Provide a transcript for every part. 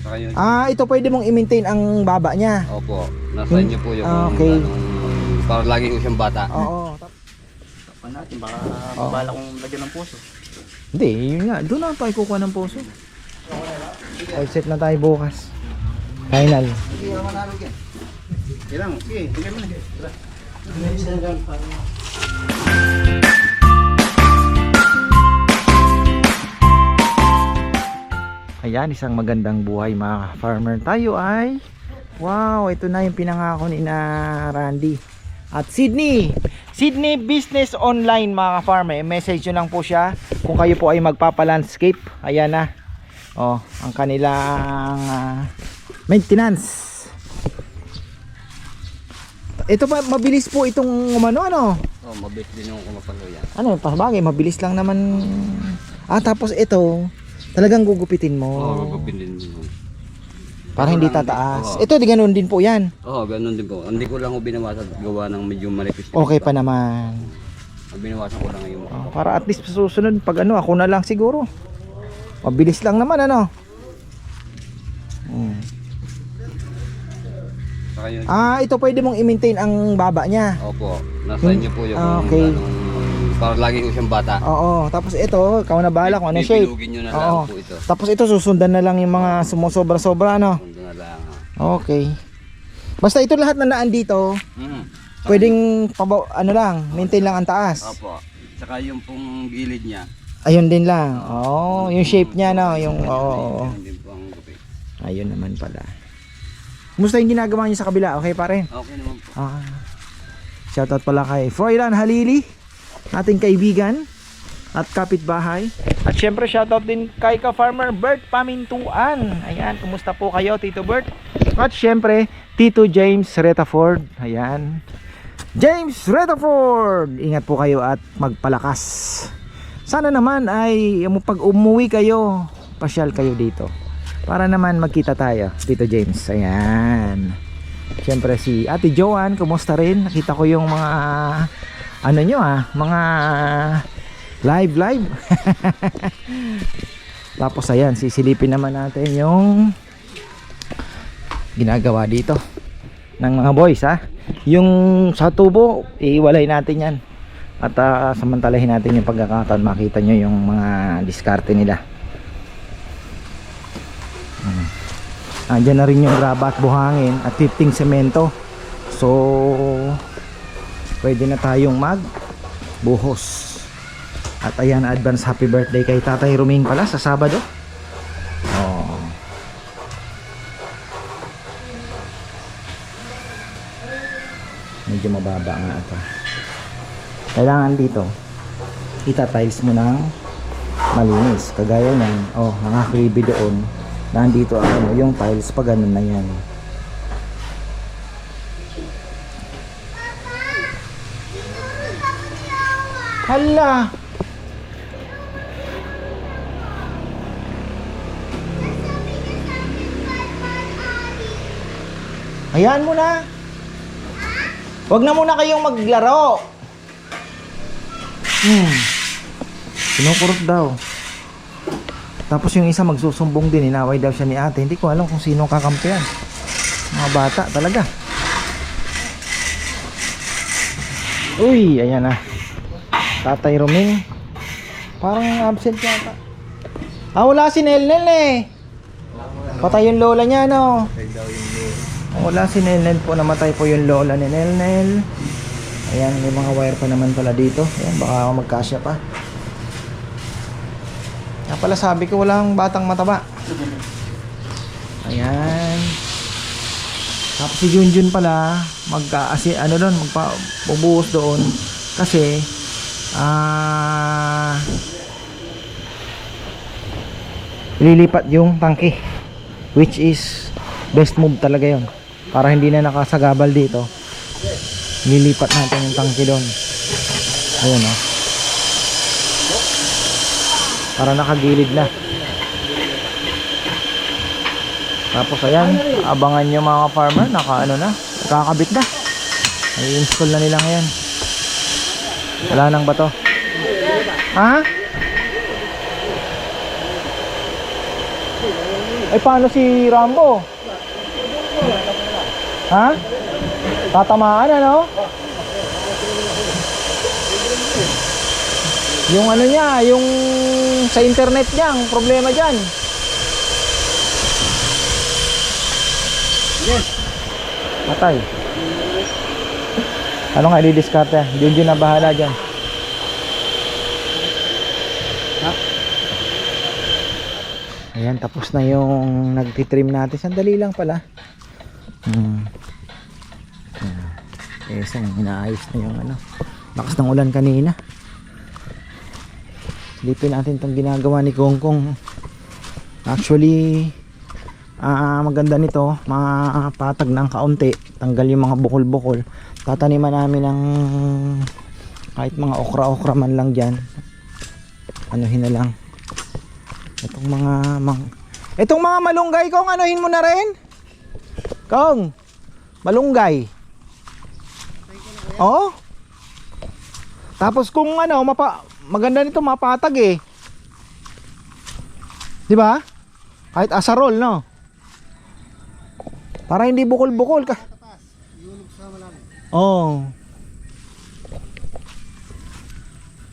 Saka yun. Ah, ito pwede mong i-maintain ang baba niya. Opo. Nasa inyo po yung ah, okay. anong, para lagi ko siyang bata. Oo. Pa natin, baka Oo. mabala kong lagyan ng puso. Hindi, yun nga. Doon na tayo kukuha ng puso. All set na tayo bukas. Final. Kailang, sige, bigyan mo na. Ayan, isang magandang buhay mga farmer. Tayo ay, wow, ito na yung pinangako ni na Randy. At Sydney, Sydney Business Online mga farmer. Message nyo lang po siya kung kayo po ay magpapalandscape. Ayan na. Oh, ang kanilang ah, maintenance. Ito pa, mabilis po itong umano, ano? Oh, mabit din yung kumapalo yan. Ano, pasabagay, mabilis lang naman. Ah, tapos ito, talagang gugupitin mo. Oo, oh, din yun. Para hindi tataas. oo. Ito, di ganun din po yan. Oo, oh, ganun din po. Hindi ko lang ko binawasan gawa ng medyo manipis. Okay pa naman. Binawasan ko lang yung Oh, para at least susunod, pag ano, ako na lang siguro. Mabilis lang naman, ano. Hmm. Ah, ito pwede mong i-maintain ang baba niya. Opo. Nasa inyo po yung ah, okay. anong, para lagi ko siyang bata. Oo, tapos ito, ikaw na bahala kung ano shape. Pipilugin nyo na Oo. lang po ito. Tapos ito, susundan na lang yung mga sumusobra-sobra, ano. Sundo na lang. ah. Okay. Basta ito lahat na naan dito, Mm. pwedeng paba, ano lang, maintain lang ang taas. Opo. Saka yung pong gilid niya. Ayun din lang. Oh, yung shape niya no, yung oo. Ganun din po ang gupit. Ayun naman pala. Kumusta yung ginagawa niyo sa kabila? Okay pa rin? Okay naman po. Ah. Shoutout pala kay Froilan Halili, ating kaibigan at kapitbahay. At syempre shoutout din kay ka-farmer Bert Pamintuan. Ayan, kumusta po kayo Tito Bert? At syempre Tito James Retaford. Ayan. James Retaford! Ingat po kayo at magpalakas. Sana naman ay pag umuwi kayo, pasyal kayo dito. Para naman magkita tayo, Tito James. Ayan. Siyempre si Ate Joanne, kumusta rin? Nakita ko yung mga ano nyo ah, mga live live. Tapos ayan, sisilipin naman natin yung ginagawa dito ng mga boys ha. Yung sa tubo, iiwalay natin yan. At ah, samantalahin natin yung pagkakataon makita nyo yung mga diskarte nila. Hmm. Andyan na rin yung graba buhangin at titing semento. So, pwede na tayong mag buhos. At ayan, advance happy birthday kay Tatay Ruming pala sa Sabado. Oh. Medyo mababa nga ito. Kailangan dito, ita-tiles mo ng malinis. Kagaya ng, oh, nakakribi doon. Nandito ang ano, yung tiles pag ganun na yan. Hala! Hayaan mo na. Huwag na muna kayong maglaro. Hmm. Kinukurot daw. Tapos yung isa magsusumbong din, inaway daw siya ni ate. Hindi ko alam kung sino ang kakampihan. Mga bata talaga. Uy, ayan na. Tatay Roming. Parang absent yata. Ah, wala si Nelnel eh. Patay yung lola niya, no? Wala si Nelnel po, namatay po yung lola ni Nelnel. Ayan, may mga wire pa naman pala dito. Ayan, baka magkasya pa. Kaya pala sabi ko walang batang mataba. Ayan. Tapos si Junjun pala, magka ano doon, magpa doon kasi ah lilipat yung tangke which is best move talaga yon para hindi na nakasagabal dito. Lilipat natin yung tangke doon. Ayun oh. Para nakagilid na. Tapos ayan abangan nyo mga farmer naka ano na kakabit na. Ay install na nila ngayon wala nang bato ha Ay, paano si Rambo? Ha? Tatamaan, ano? Yung ano niya, yung sa internet niya, ang problema dyan. Patay. Ano nga i-discarte? Yun na bahala dyan. Ayan, tapos na yung nagtitrim natin. Sandali lang pala. Hmm. Eh, isang inaayos na yung ano. Lakas ng ulan kanina. Silipin natin itong ginagawa ni Kong Kong. Actually, ah maganda nito. Mga patag ng kaunti. Tanggal yung mga bukol-bukol. Tataniman namin ng kahit mga okra-okra man lang dyan. Anuhin na lang. Itong mga mang Itong mga malunggay kong anuhin mo na rin? Kong. Malunggay. Oo. Tapos kung ano, mapa maganda nito mapatag eh. 'Di ba? Kahit asarol, no? Para hindi bukol-bukol ka. Oh.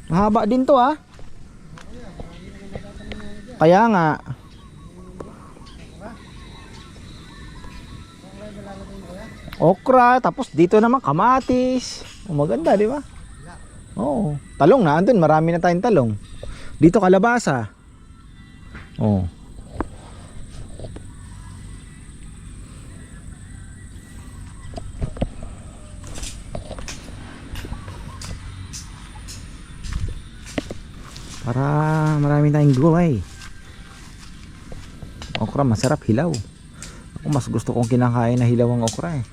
Mahaba din to ah. Kaya nga. Okra, tapos dito naman kamatis. Oh, maganda, di ba? Oo. Talong na, andun, marami na tayong talong. Dito kalabasa. Oh. Para marami tayong gulay. Okra masarap hilaw. Ako mas gusto kong kinakain na hilaw ang okra eh.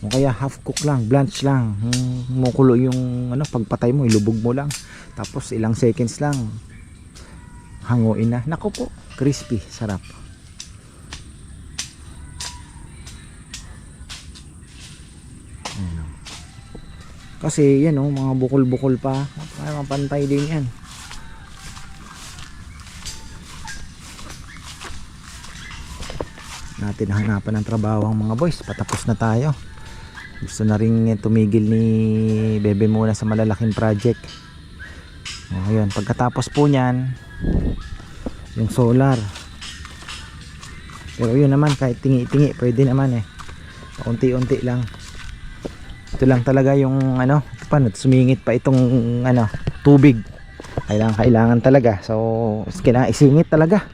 O kaya half cook lang, blanch lang. Hmm, Mukulo yung ano, pagpatay mo, ilubog mo lang. Tapos ilang seconds lang. Hanguin na. Nako po, crispy, sarap. Kasi yan o, mga bukol-bukol pa. Kaya mapantay din yan. natin hanapan ng trabaho ang mga boys. Patapos na tayo. Gusto na rin eh, tumigil ni Bebe muna sa malalaking project. O, ayun pagkatapos po nyan yung solar. Pero yun naman kahit tingi-tingi pwede naman eh. Unti-unti lang. Ito lang talaga yung ano paano sumingit pa itong ano tubig kailangan kailangan talaga so kailangan isingit talaga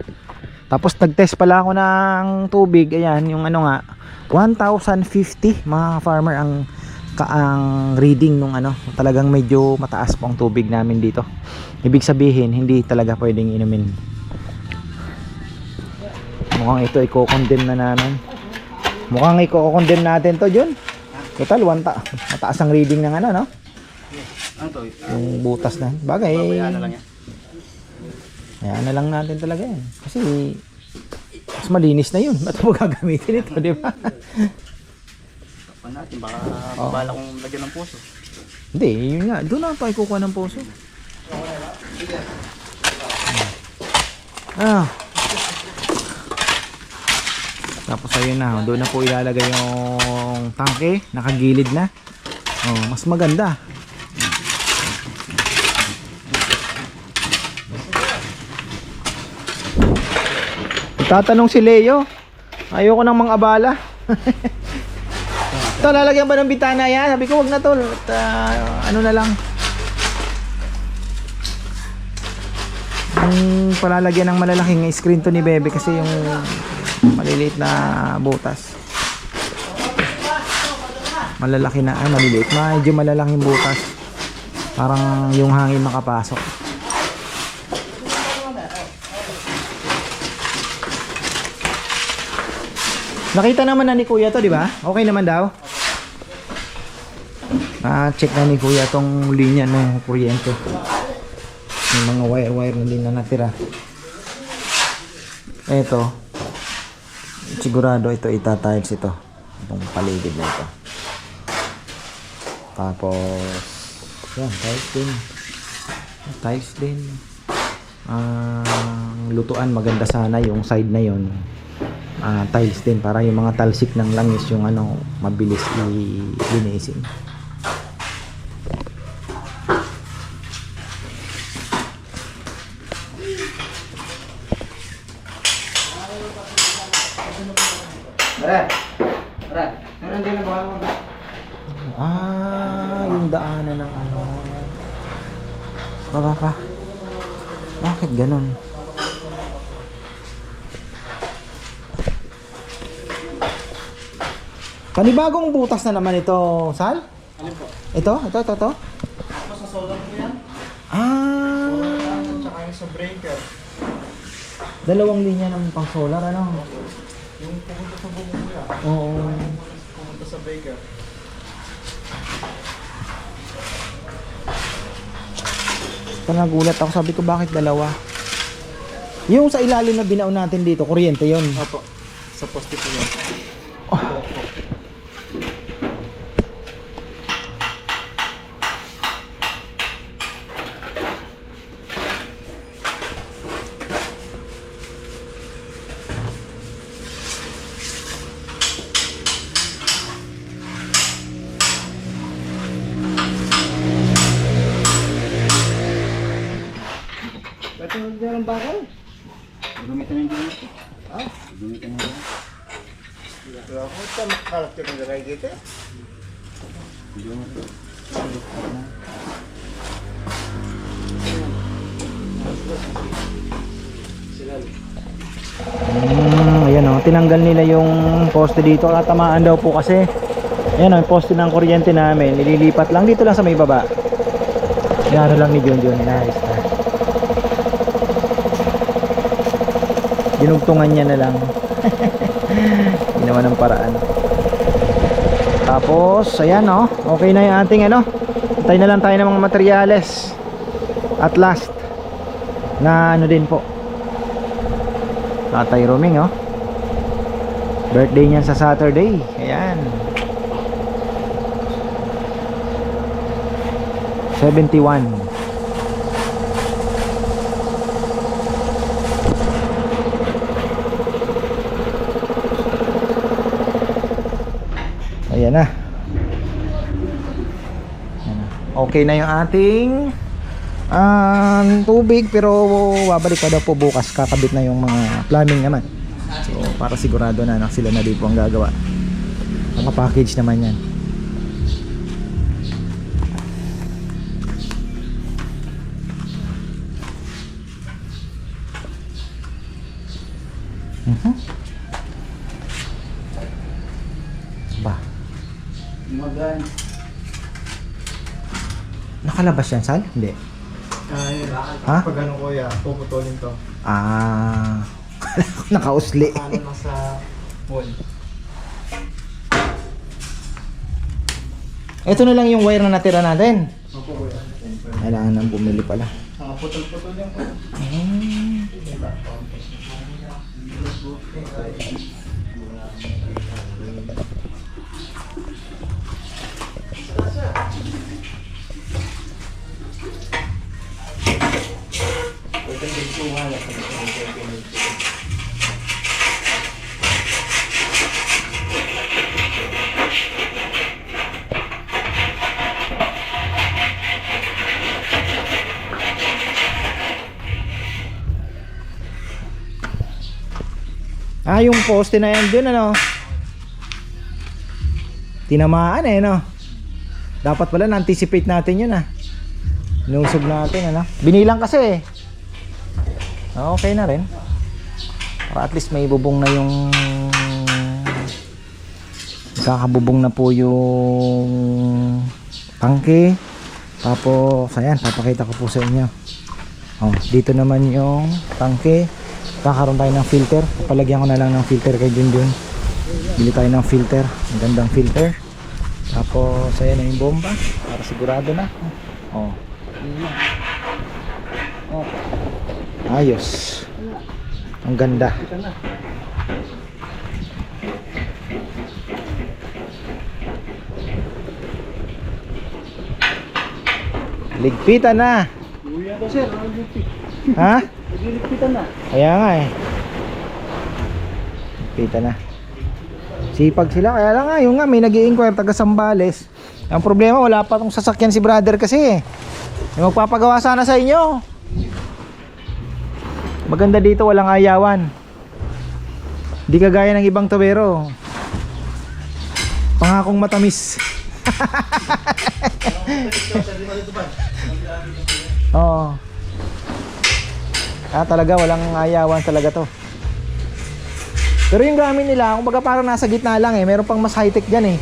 tapos nag-test pala ako ng tubig. Ayan, yung ano nga 1,050 mga farmer ang kaang reading nung ano. Talagang medyo mataas po ang tubig namin dito. Ibig sabihin, hindi talaga pwedeng inumin. Mukhang ito i-condemn na namin. Mukhang i-condemn natin to, Jun. Total, one ta mataas ang reading ng ano, no? Ano to? Yung butas na. Bagay. Babayaan na lang yan. Ayan na lang natin talaga yan. Kasi mas malinis na yun. Ba't mo gagamitin ito, di ba? Tapan natin, baka Oo. bala kong lagyan ng puso. Hindi, yun nga. Doon na tayo kukuha ng puso. Ah. Tapos ayun na, doon na po ilalagay yung tangke, nakagilid na. Oh, mas maganda. Tatanong si Leo. Ayoko nang mga abala. Ito, lalagyan ba ng bitana yan? Sabi ko, wag na to. At, ah, ano na lang. Yung palalagyan ng malalaking screen to ni Bebe kasi yung maliliit na butas. Malalaki na, ay maliliit. Medyo malalaking butas. Parang yung hangin makapasok. Nakita naman na ni Kuya to, di ba? Okay naman daw. Ah, check na ni Kuya tong linya ng kuryente. May mga wire-wire na din na natira. Ito. Sigurado ito itatiles ito. Itong paligid na ito. Tapos yan, tiles din. Tiles din. Ah, lutuan maganda sana yung side na yon ah, tiles din para yung mga talsik ng langis yung ano mabilis i-linisin? Ah, yung daanan ng ano. Baba pa. Bakit ganun? Panibagong butas na naman ito, Sal? Alin po? Ito? Ito, ito, ito? Ako sa solar ko yan. Ah, Tsaka yung sa breaker. dalawang linya ng pang solar, ano? Yung pumunta sa bubo ko yan. Oo. Pumunta sa breaker. Panagulat ako, sabi ko bakit dalawa? Yung sa ilalim na binaon natin dito, kuryente yon. Opo. Sa poste po yan. Ba't yung dyan ang bakal? Gumitan yung dyan. Ah? Gumitan yung dyan. Ako ito, makakalap yung nilagay dito. Mm, ayan o, tinanggal nila yung poste dito. Tatamaan daw po kasi. Ayan o, yung poste ng kuryente namin. Nililipat lang dito lang sa may baba. Ano lang ni John John. Nice na. Dinugtungan niya na lang. Ginawa ng paraan. Tapos, ayan o. Okay na yung ating ano. Hintay na lang tayo ng mga materyales. At last. Na ano din po. Tatay Roming oh. Birthday niyan sa Saturday. Ayan. 71. Ayan na. Ayan. Okay na yung ating um, tubig pero babalik pa daw po bukas kakabit na yung mga plumbing naman para sigurado na na sila na din po ang gagawa mga package naman yan Mhm. ba Magan. nakalabas yan Sal? hindi Ay, Ha? pag ano kuya, puputulin to. ah nakausli Ano na sa wall. ito na lang yung wire na natira natin Opo kuya. kailangan nang bumili pala Ah, putol-putol yan kuya. Ah, yung poste na yan dun, ano? Tinamaan eh, no? Dapat pala na-anticipate natin yun, ah. Inusog natin, ano? Binilang kasi, eh. Ah, Okay na rin. Para at least may bubong na yung... Kakabubong na po yung tangke. Tapos, ayan, papakita ko po sa inyo. Oh, dito naman yung tangke. Kakaroon tayo ng filter. Palagyan ko na lang ng filter kay Junjun. Bili tayo ng filter. Ang gandang filter. Tapos, ayan na yung bomba. Para sigurado na. Oh. Oh. Ayos. Ang ganda. Ligpitan na. Kuya to sir, ano Ha? Gilipitan na. Kaya nga eh. Kita na. Sipag sila. Kaya lang nga, yung nga, may nag inquire taga Sambales. Ang problema, wala pa tong sasakyan si brother kasi eh. May magpapagawa sana sa inyo. Maganda dito, walang ayawan. Di kagaya ng ibang tubero. Pangakong matamis. Oo. Ah, talaga walang ayawan talaga to. Pero yung gamit nila, kumbaga parang nasa gitna lang eh. Meron pang mas high-tech diyan eh.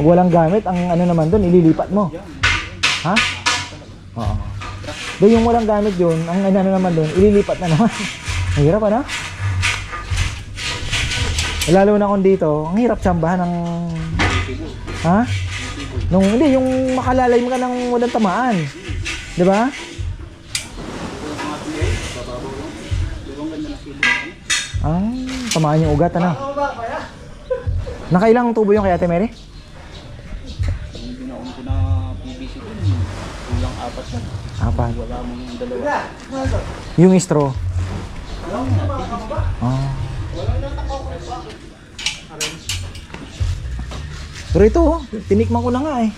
Pag walang gamit, ang ano naman doon, ililipat mo. Ha? Oo. Doon yung walang gamit doon, ang ano naman doon, ililipat na naman. Ang hirap ano? Lalo na kung dito, ang hirap tsambahan ng... Ha? Nung, hindi, yung makalalay mo ka ng walang tamaan. Di ba? Ang tamaan yung ugat, ano? Nakailang tubo yung kay Ate Mary? Na PVC dun, kulang apat na. Apat. Wala mong dalawa. Yung straw. Ah. Pero ito, oh, tinikman ko na nga eh.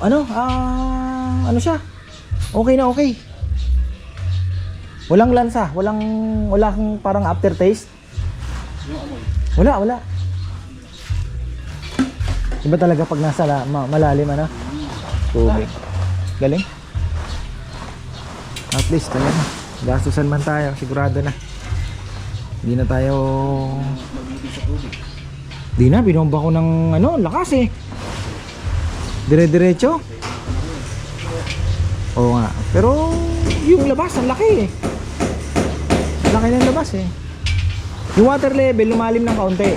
Ano? Ah, ano siya? Okay na okay. Walang lansa, walang walang parang aftertaste. Wala, wala. Iba talaga pag nasa la, ma, malalim ano? Tubig. Galing. At least, ayan. Gastusan man tayo, sigurado na. Hindi na tayo... Di na, binomba ko ng ano, lakas eh. Dire-diretso. Oo nga. Pero yung labas, ang laki eh. Laki ng labas eh. Yung water level, lumalim ng kaunti.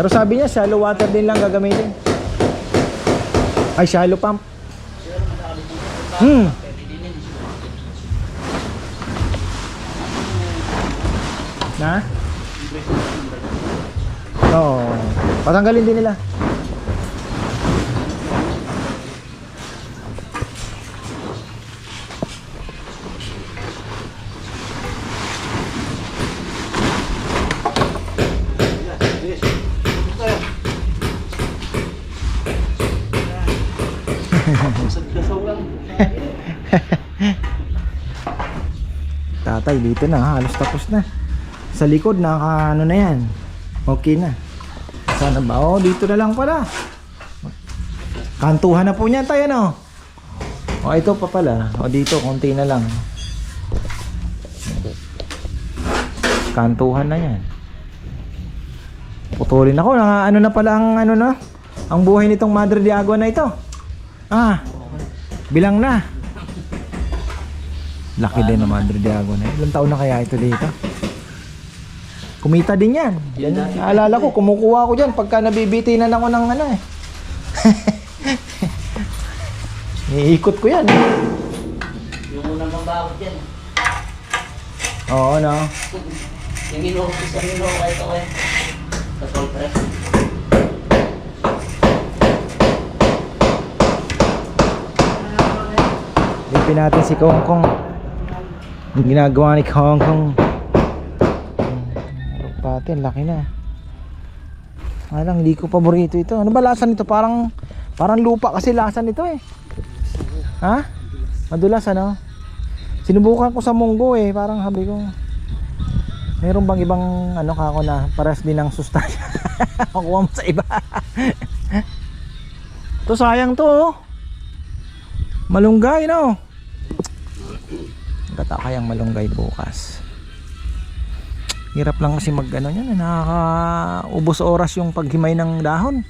Pero sabi niya, shallow water din lang gagamitin. Ay, shallow pump. Hmm. Na? Oo. Patanggalin din nila. Tatay, dito na. Halos tapos na. Sa likod, naka ano na yan. Okay na. Sana ba? Oh, dito na lang pala. Kantuhan na po niyan tayo, no? O, ito pa pala. O, dito, konti na lang. Kantuhan na yan. Putulin ako. Na, ano na pala ang ano na? Ang buhay nitong Madre de Agua na ito. Ah, bilang na. Laki din ng Madre de Agua na. Ilang taon na kaya ito dito? Kumita din yan. yan naalala ko, kumukuha ko dyan pagka nabibitinan ako ng ano eh. Iikot ko yan. Yung unang mabawat yan. Oo, no? Yung ang ino kahit ako eh. Sa toll press. Lipin natin si Kong Kong. Yung ginagawa ni Kong Kong. Pati, ang laki na. Lang, hindi ko paborito ito. Ano ba lasa nito? Parang parang lupa kasi lasa nito eh. Ha? Madulas ano? Sinubukan ko sa munggo eh, parang sabi ko. Meron bang ibang ano ka ako na pares din ng sustansya? Kuha mo sa iba. to sayang to oh. Malunggay no. Gata kayang malunggay bukas. Hirap lang kasi mag ano yan, nakakaubos oras yung paghimay ng dahon.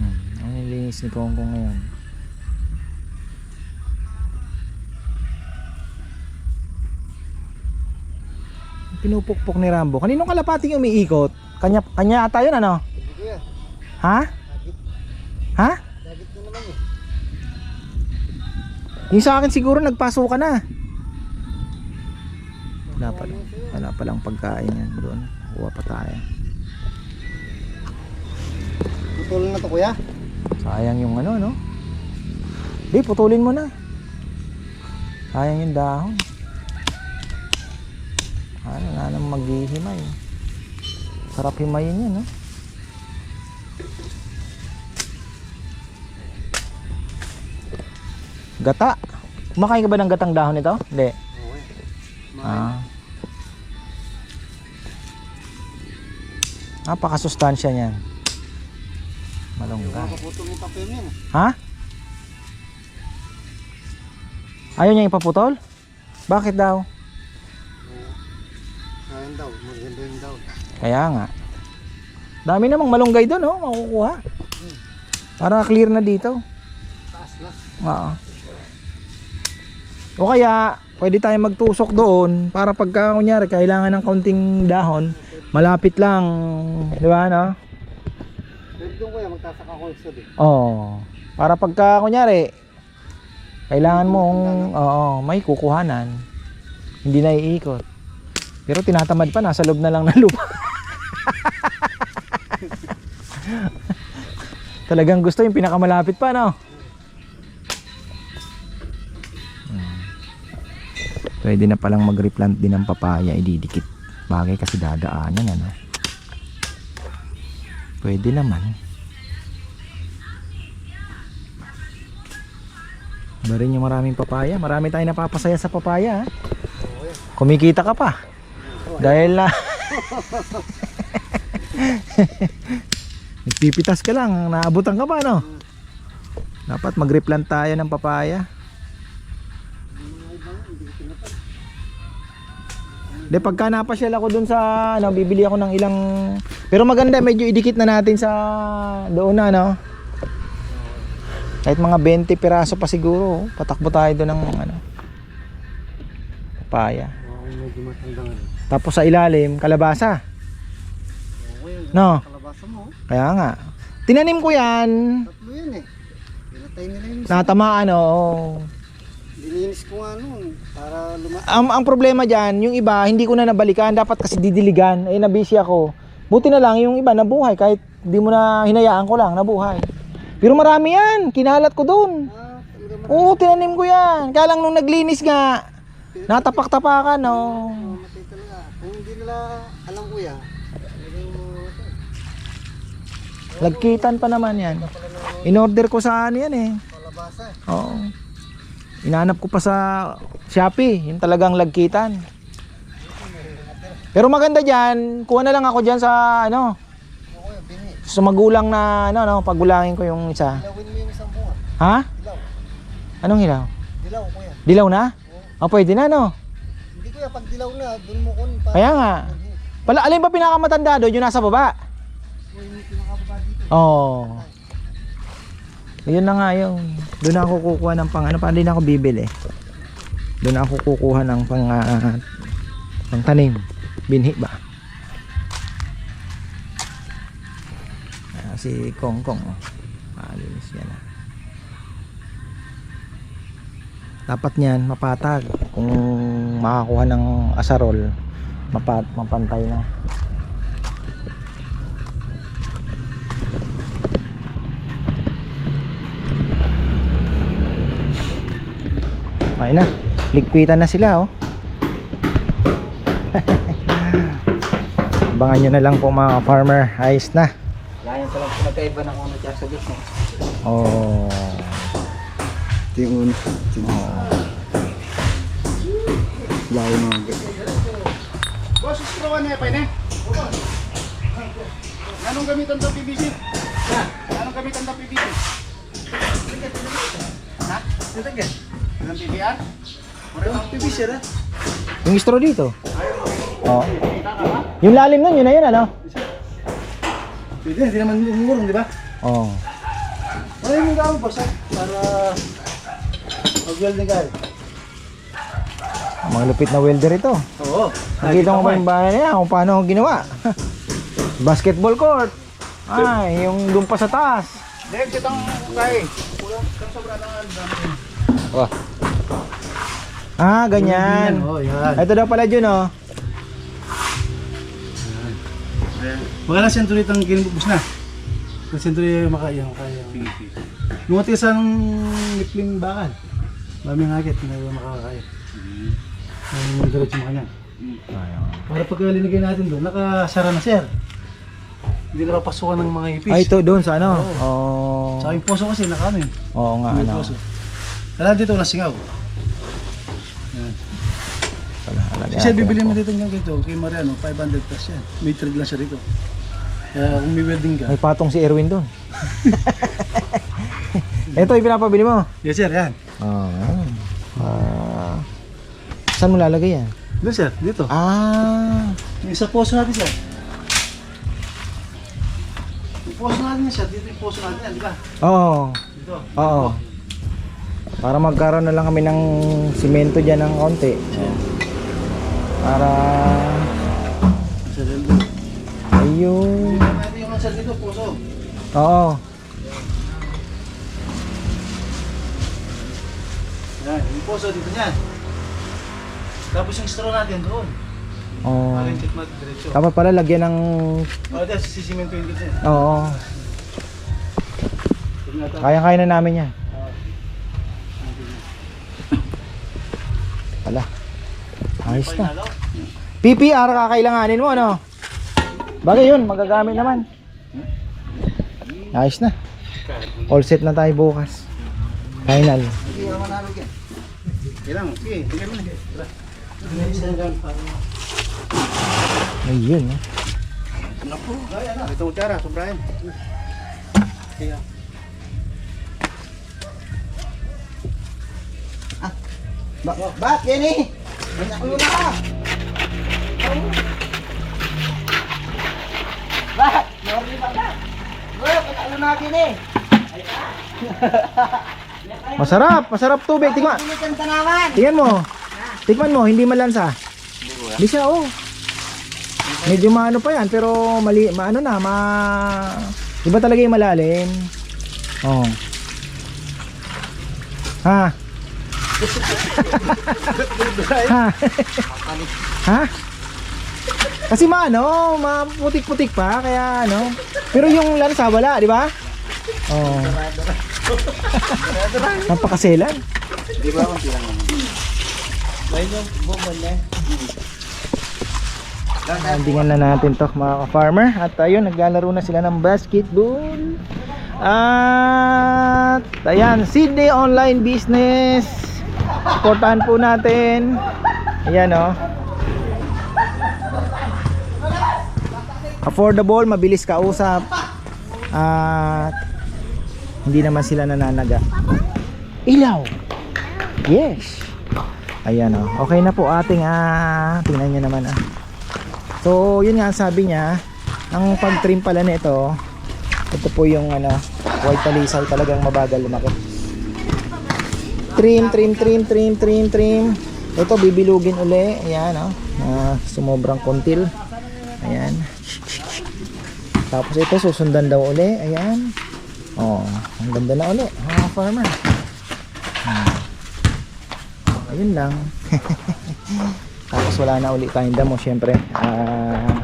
Hmm, ang nilinis ni Kongkong ngayon. Pinupukpok ni Rambo. Kaninong kalapating umiikot? Kanya, kanya ata yun ano? Ha? Ha? Yung sa akin siguro nagpaso ka na. Wala pala. Wala palang pagkain yan doon. Kuha pa tayo. Putulin na to kuya. Sayang yung ano, no? Di, putulin mo na. Sayang yung dahon. Ano nga nang maghihimay. Sarap himayin yun, no? Gata. Kumakain ka ba ng gatang dahon nito? Hindi. Ah. Napakasustansya niyan. Malunggay. Ha? Ayaw niya ipaputol? Bakit daw? Ayan daw, maganda yung daw. Kaya nga. Dami namang malunggay doon, oh, makukuha. Para clear na dito. Taas lang. Oo. O kaya, pwede tayo magtusok doon para pagka kunyari kailangan ng kaunting dahon, malapit lang, di ba, no? Doon kuya, magtasaka ko isa din. Oo. Para pagka kunyari kailangan mong oo, may kukuhanan. Hindi na iikot. Pero tinatamad pa nasa loob na lang ng lupa. Talagang gusto yung pinakamalapit pa, no? Pwede na palang mag-replant din ng papaya, ididikit. Bagay kasi dadaanan, ano? Pwede naman. Ba rin yung maraming papaya. Marami tayong napapasaya sa papaya. ha? Kumikita ka pa. Dahil na Nagpipitas ka lang, naabutan ka pa no? Dapat mag-replant tayo ng papaya. De pagka napasyal ako dun sa ano, bibili ako ng ilang Pero maganda medyo idikit na natin sa doon na no. Kahit mga 20 piraso pa siguro, oh. patakbo tayo doon ng ano. Papaya. Oo. Tapos sa ilalim, kalabasa. Oo No. kalabasa mo. Kaya nga. Tinanim ko 'yan. Tatlo yan eh. Pinatay nila yung. Natamaan oh. Dilinis ko nga noon. Para luma... Ang, ang problema diyan, yung iba hindi ko na nabalikan, dapat kasi didiligan. Eh nabisi ako. Buti na lang yung iba nabuhay kahit di mo na hinayaan ko lang, nabuhay. Pero marami yan, kinalat ko doon. Ah, Oo, tinanim ko yan. Kaya lang nung naglinis nga, natapak-tapakan, no. talaga. Kung hindi nila alam kuya, Lagkitan pa naman yan. In-order ko sa ano yan eh. kalabasa eh. Oo. Inanap ko pa sa Shopee, yung talagang lagkitan. Pero maganda diyan, kuha na lang ako diyan sa ano, Oo sa magulang na ano, no, pagulangin ko yung isa. Dilawin mo yung isang bunga. Ha? Dilaw. Anong hilaw? Dilaw kuya. Dilaw na? O pwede na no. Hindi kuya, pag dilaw na, dun mo kun. Pa- Kaya nga. Pala alin ba pinakamatanda doon yung nasa baba? Yung pinakababa dito. Oo. Oh. Yun na nga yung doon ako kukuha ng pang ano pa din ako bibili. Doon ako kukuha ng pang ah, pang tanim, binhi ba? Ah, si Kong Kong oh. Malinis yan ah. Dapat niyan mapatag kung makakuha ng asarol mapat mapantay na. Okay na. Ligpitan na sila oh. Abangan nyo na lang po mga farmer. Ayos na. Yan pala pinagkaiba ng ano dyan sa gitna. Oh. Ito yung uno. Ito yung Layo mga Boss, sustrawan niya pa ini. Anong gamitan sa PVC? Ha? Anong gamitan sa PVC? Ha? Anong PVR? PVC na. Yung straw dito. Oh. Yung lalim nun, yun na yun ano? Pwede, hindi naman umurong, di ba? Oh. Ano yung gawin boss ha? Para mag-welding ka. Mga lupit na welder ito. Oo. Nakita mo ba yung bahay niya kung paano ginawa? Basketball court. Ay, yung doon pa sa taas. Direct itong kay. Ah, ganyan. Oh, yan. Ito daw pala dyan oh. Magkano sentro dito ang kinibubos na? Sentro yung makaya, makaya. Sige, sige. Yung mga tigas ng nipling bakal. Daming agit na makakaya. Ang diretso mo kanya. Para pagka linagay natin doon, nakasara na sir. Hindi napapasukan ng mga ipis. Ay, ito doon sa ano? Oh. Sa yung poso kasi nakaano yun. Oo nga, ano. poso. Alam dito walang singaw. Pala, alagyan Kasi natin bibili mo dito ng ganito, kay Mariano, 500 plus yan. May thread lang siya dito. Kaya kung may welding ka. May patong si Erwin doon. ito, yung pinapabili mo. Yes sir, yan. Oo. Ah. Saan mo lalagay yan? Doon sir, dito. Ah. Yung sa poso natin sir. Yung poso natin yan sir, dito yung poso natin yan, di ba? Oo. Dito. Oo. Para magkaroon na lang kami ng simento dyan ng konti. Para... Sa dito. Ayun. Oo. Yan, yung poso dito niyan. Tapos yung straw natin doon. Oo. Para diretso. Dapat pala lagyan ng... O, oh, that's sisimento yung dito. Oo. Kaya-kaya na namin yan. Ayos na. PPR kakailanganin mo, ano? Bagay yun, magagamit naman. Ayos na. All set na tayo bukas. Final. Na. Na. Ayun, no? Naku, ay, ano, ito utara, sobrahin. Kaya. Ba ba't yan eh? Ba't? Nordi ba ka? Bro, patalo natin eh. Masarap, masarap tubig. Tingnan, tingnan mo. Tikman mo, hindi malansa. Hindi siya, oh. Medyo maano pa yan, pero mali, maano na, ma... Iba talaga yung malalim. Oh. Ha? Ha? ha? Kasi maano, maputik-putik pa, kaya ano. Pero yung lansa wala, di ba? Oh. Napakaselan. Di ba kung silang Landingan na natin to mga ka-farmer At ayun, naglalaro na sila ng basketball At ayan, Sydney Online Business Supportahan po natin. Ayan o oh. Affordable, mabilis kausap. At hindi naman sila nananaga. Ilaw. Yes. Ayan o, okay na po ating ah, tingnan nyo naman ah. So, yun nga sabi niya, ang pag-trim pala nito, ito po yung ano, white talisay talagang mabagal lumaki. Trim, trim, trim, trim, trim, trim. Ito bibilugin uli, ayan oh, na sumobrang kontil. Ayan. Tapos ito susundan daw uli, ayan. Oh, ang ganda na uli, mga farmer. Hmm. Ayun lang. Tapos wala na uli tayong damo syempre. Ah,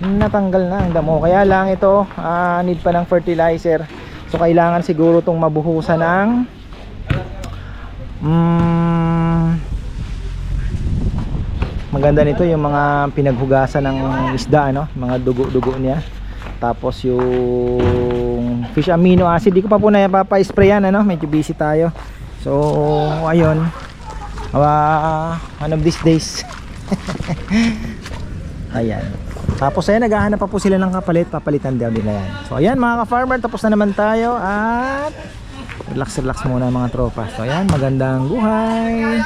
natanggal na ang damo. Kaya lang ito, ah, need pa ng fertilizer. So kailangan siguro tong mabuhusan ng mm, maganda nito yung mga pinaghugasan ng isda ano, mga dugo-dugo niya. Tapos yung fish amino acid, di ko pa po na papapa-sprayan ano, medyo busy tayo. So ayun, uh, one of these days. Ayan. Tapos ayan naghahanap pa po sila ng kapalit. Papalitan daw nila yan. So ayan mga ka-farmer tapos na naman tayo at relax relax muna mga tropa. So ayan magandang buhay